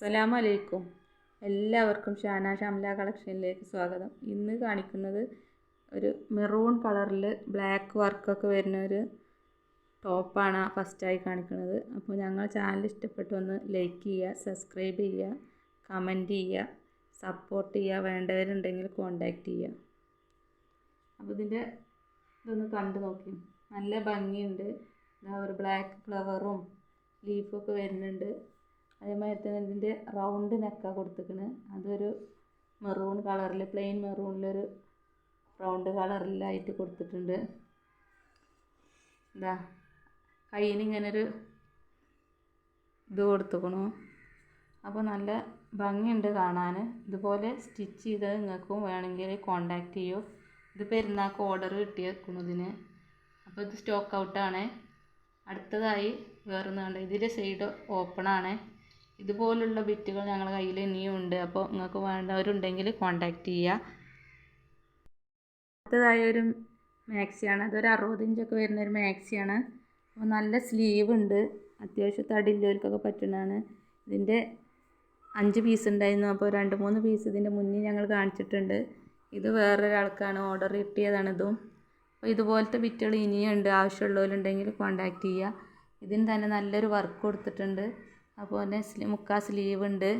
അസ്സലാമു അലൈക്കും എല്ലാവർക്കും ഷാന ഷംല കളക്ഷനിലേക്ക് സ്വാഗതം. ഇന്ന് കാണിക്കുന്നത് ഒരു മെറൂൺ കളറിൽ ബ്ലാക്ക് വർക്കൊക്കെ വരുന്ന ഒരു ടോപ്പാണ് ഫസ്റ്റായി കാണിക്കുന്നത്. അപ്പോൾ ഞങ്ങൾ ചാനൽ ഇഷ്ടപ്പെട്ടു ഒന്ന് ലൈക്ക് ചെയ്യുക സബ്സ്ക്രൈബ് ചെയ്യുക കമന്റ് ചെയ്യുക സപ്പോർട്ട് ചെയ്യുക വേണ്ടവരുണ്ടെങ്കിൽ കോണ്ടാക്റ്റ് ചെയ്യുക. അപ്പോൾ ഇതിന്റെ ഇതൊന്ന് കണ്ടു നോക്കി നല്ല ഭംഗിയുണ്ട്. ഒരു ബ്ലാക്ക് ഫ്ലവറും ലീഫൊക്കെ വരുന്നുണ്ട്. അതേമാതിരി തന്നെ ഇതിന്റെ റൗണ്ട് നെക്കാണ് കൊടുത്തിരിക്കുന്നത് അതൊരു മെറൂൺ കളറിൽ പ്ലെയിൻ മെറൂണിലൊരു റൗണ്ട് കളറിലായിട്ട് കൊടുത്തിട്ടുണ്ട്. ഇതാ കയ്യിന് ഇങ്ങനൊരു ഇത് കൊടുത്തുക്കണു. അപ്പോൾ നല്ല ഭംഗിയുണ്ട് കാണാൻ ഇതുപോലെ സ്റ്റിച്ച് ചെയ്ത് നിങ്ങൾക്കും വേണമെങ്കിൽ കോണ്ടാക്ട് ചെയ്യൂ. ഇത് പെരുന്നാൾക്ക് ഓർഡർ ഇതിന്. അപ്പോൾ ഇത് സ്റ്റോക്ക് ഔട്ടാണ് അടുത്തതായി വേറൊന്ന് കണ്ട് ഇതിന്റെ സൈഡ് ഓപ്പണാണ് ഇതുപോലുള്ള ബിറ്റുകൾ ഞങ്ങളുടെ കയ്യിൽ ഇനിയും ഉണ്ട്. അപ്പോൾ നിങ്ങൾക്ക് വേണ്ടവരുണ്ടെങ്കിൽ കോണ്ടാക്ട് ചെയ്യുക. അടുത്തതായ ഒരു മാക്സിയാണ്. അതൊരു അറുപത് ഇഞ്ചൊക്കെ വരുന്ന ഒരു മാക്സിയാണ്. അപ്പോൾ നല്ല സ്ലീവ് ഉണ്ട്. അത്യാവശ്യം തടിയില്ലവർക്കൊക്കെ പറ്റുന്നതാണ്. ഇതിന്റെ അഞ്ച് പീസ് ഉണ്ടായിരുന്നു. അപ്പോൾ രണ്ട് മൂന്ന് പീസ് ഇതിന്റെ മുന്നേ ഞങ്ങൾ കാണിച്ചിട്ടുണ്ട്. ഇത് വേറൊരാൾക്കാണ് ഓർഡർ കിട്ടിയതാണ് ഇതും. അപ്പോൾ ഇതുപോലത്തെ ബിറ്റുകൾ ഇനിയുണ്ട് ആവശ്യമുള്ളവരുണ്ടെങ്കിൽ കോണ്ടാക്ട് ചെയ്യുക. ഇതിന് തന്നെ നല്ലൊരു വർക്ക് കൊടുത്തിട്ടുണ്ട്. സ്ലീ മുക്കാ സ്ലീവ് ഉണ്ട്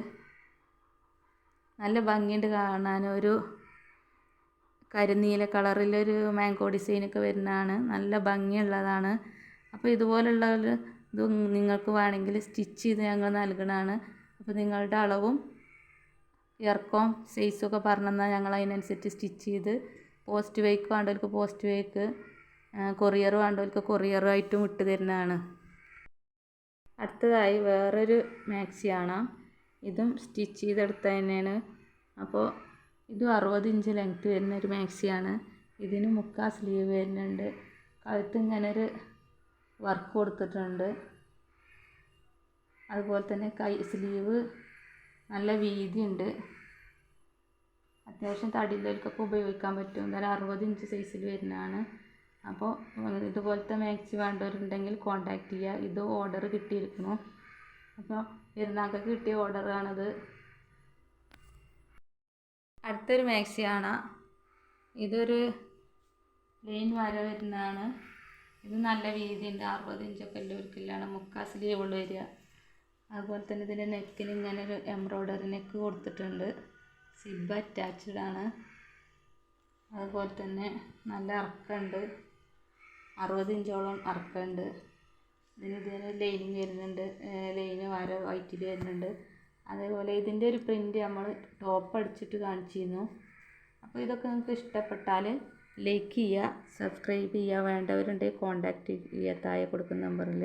നല്ല ഭംഗിയുണ്ട് കാണാൻ. ഒരു കരിനീല കളറിലൊരു മാംഗോ ഡിസൈനൊക്കെ വരുന്നതാണ്. നല്ല ഭംഗിയുള്ളതാണ്. അപ്പോൾ ഇതുപോലുള്ള ഒരു ഇത് നിങ്ങൾക്ക് വേണമെങ്കിൽ സ്റ്റിച്ച് ചെയ്ത് ഞങ്ങൾ നൽകണതാണ്. അപ്പോൾ നിങ്ങളുടെ അളവും ഇറക്കവും സൈസൊക്കെ ഒക്കെ പറഞ്ഞാൽ ഞങ്ങൾ അതിനനുസരിച്ച് സ്റ്റിച്ച് ചെയ്ത് പോസ്റ്റ് വേക്ക് വേണ്ടവർക്ക് പോസ്റ്റ് വേക്ക് കൊറിയർ വേണ്ടവർക്ക് കൊറിയറായിട്ടും ഇട്ട് തരുന്നതാണ്. അടുത്തതായി വേറൊരു മാക്സിയാണ് ഇതും സ്റ്റിച്ച് ചെയ്തെടുത്ത തന്നെയാണ് അപ്പോൾ ഇതും അറുപത് ഇഞ്ച് ലെങ്ത് വരുന്ന ഒരു മാക്സിയാണ് ഇതിന് മുക്കാൽ സ്ലീവ് വരുന്നുണ്ട്. കഴുത്ത് ഇങ്ങനെ ഒരു വർക്ക് കൊടുത്തിട്ടുണ്ട്. അതുപോലെ തന്നെ കൈ സ്ലീവ് നല്ല വീതിയുണ്ട്. അത്യാവശ്യം തടിയിലേക്കൊക്കെ ഉപയോഗിക്കാൻ പറ്റും. എന്തായാലും അറുപത് ഇഞ്ച് സൈസിൽ വരുന്നതാണ്. അപ്പോൾ ഇതുപോലത്തെ മാക്സി വേണ്ടവരുണ്ടെങ്കിൽ കോണ്ടാക്ട് ചെയ്യുക ഇത് ഓർഡർ കിട്ടിയിരിക്കുന്നു. അപ്പോൾ പെരുന്നാൾക്ക് കിട്ടിയ ഓർഡറാണത് അടുത്തൊരു മാക്സിയാണ് ഇതൊരു പ്ലെയിൻ വര വരുന്നതാണ്. ഇത് നല്ല വീതിയുണ്ട്. അറുപത് ഇഞ്ചൊക്കെ എല്ലാവർക്കില്ലാണ് മുക്കാ സ്ലീവുള്ള വരിക. അതുപോലെ തന്നെ ഇതിന്റെ നെക്കിന് ഇങ്ങനെ ഒരു എംബ്രോയ്ഡറി നെക്ക് കൊടുത്തിട്ടുണ്ട്. സിബ് അറ്റാച്ച്ഡ് ആണ്. അതുപോലെ തന്നെ നല്ല ഇറക്കമുണ്ട്. അറുപത് ഇഞ്ചോളം അറക്കുന്നുണ്ട് ഇതിന് ഇതിന് ലൈനിങ് വരുന്നുണ്ട്. ലൈന് വര വൈറ്റിൽ വരുന്നുണ്ട്. അതേപോലെ ഇതിന്റെ ഒരു പ്രിന്റ് നമ്മൾ ടോപ്പ് അടിച്ചിട്ട് കാണിച്ചിരുന്നു. അപ്പോൾ ഇതൊക്കെ നിങ്ങൾക്ക് ഇഷ്ടപ്പെട്ടാൽ ലൈക്ക് ചെയ്യുക സബ്സ്ക്രൈബ് ചെയ്യുക. വേണ്ടവരുണ്ടെങ്കിൽ കോൺടാക്റ്റ് ചെയ്യുക താഴെ കൊടുക്കുന്ന നമ്പറിൽ